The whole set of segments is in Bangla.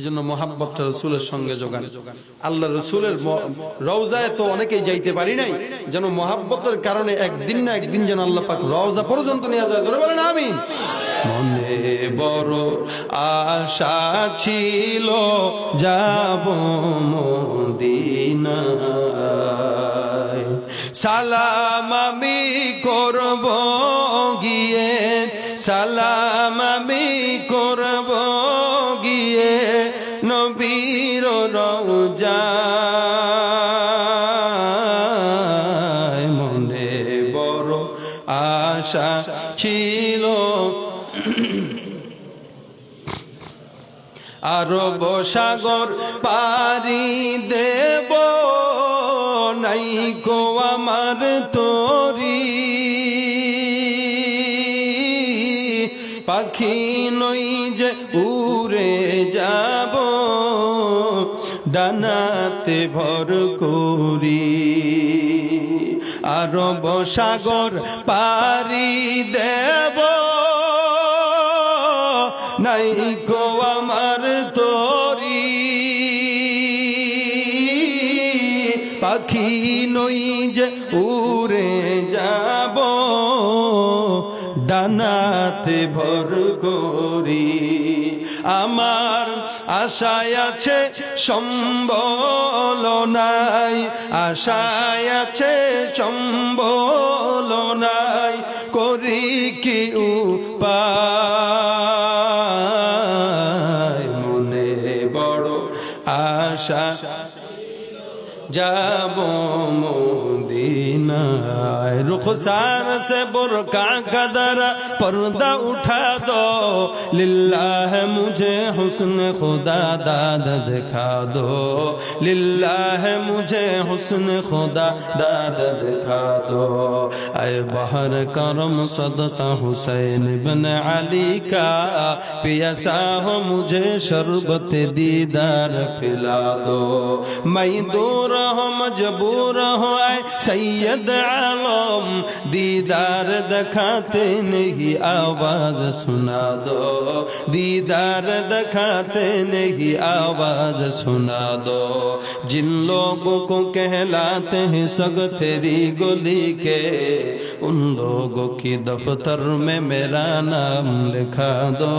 এই জন্য রসুলের সঙ্গে যোগান। আল্লাহ রসুলের রওজায় তো অনেকেই যাইতে পারি নাই, যেন মোহাব্বতের কারণে একদিন না একদিন যেন আল্লাহ পাক রওজা পর্যন্ত নিয়ে যায়। ধরে বলেন আমি মনে বড় আশা ছিল, যাব সালাম আমি করব গিয়ে, সালাম আমি করব রওজায় মনে বড় আশা ছিল। আরব সাগর পারি দেব নাই কো আমার তোরি। পাখি নই যে উড়ে যাব। ডানাতে ভর করি। আরব সাগর পারি দেব। নাই গো আমার তোরি। পাখি নই যে উড়ে যাব। ডানাতে ভর করি। আমার আশায় আছে সম্বল নাই। আশায় আছে সম্বল নাই। করি কি উপায়? মনে বড় আশা। যাব मोदीनाय। रुखसार से बुरका का दरा पर्दा उठा दो। लिल्लाह, मुझे हुस्न खुदा दाद दिखा दो। लिल्लाह, मुझे हुस्न खुदा दाद दिखा दो। अय बहर करम सदका हुसैन बिन अली का। पियसा हो मुझे शरबत दीदार पिला दो। मैं दूर हो मजबूर हो आए। सैयद आलम दीदार दिखाते नहीं, आवाज़ सुना दो। दीदार दिखाते नहीं, आवाज़ सुना दो। जिन लोगों को कहलाते हैं सग तेरी गोली के, उन लोगों की दफ्तर में मेरा नाम लिखा दो।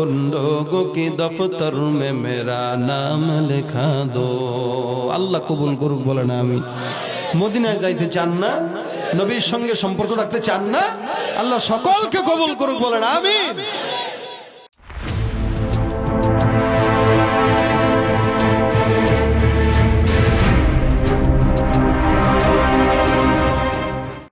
उन लोगों की दफ्तर में मेरा नाम लिखा दो। अल्लाह कबूल কবুল করুক বলে না আমি মদিনায় যাইতে চান না, নবীর সঙ্গে সম্পর্ক রাখতে চান না, আল্লাহ সকলকে কবুল করুক বলে না আমিন।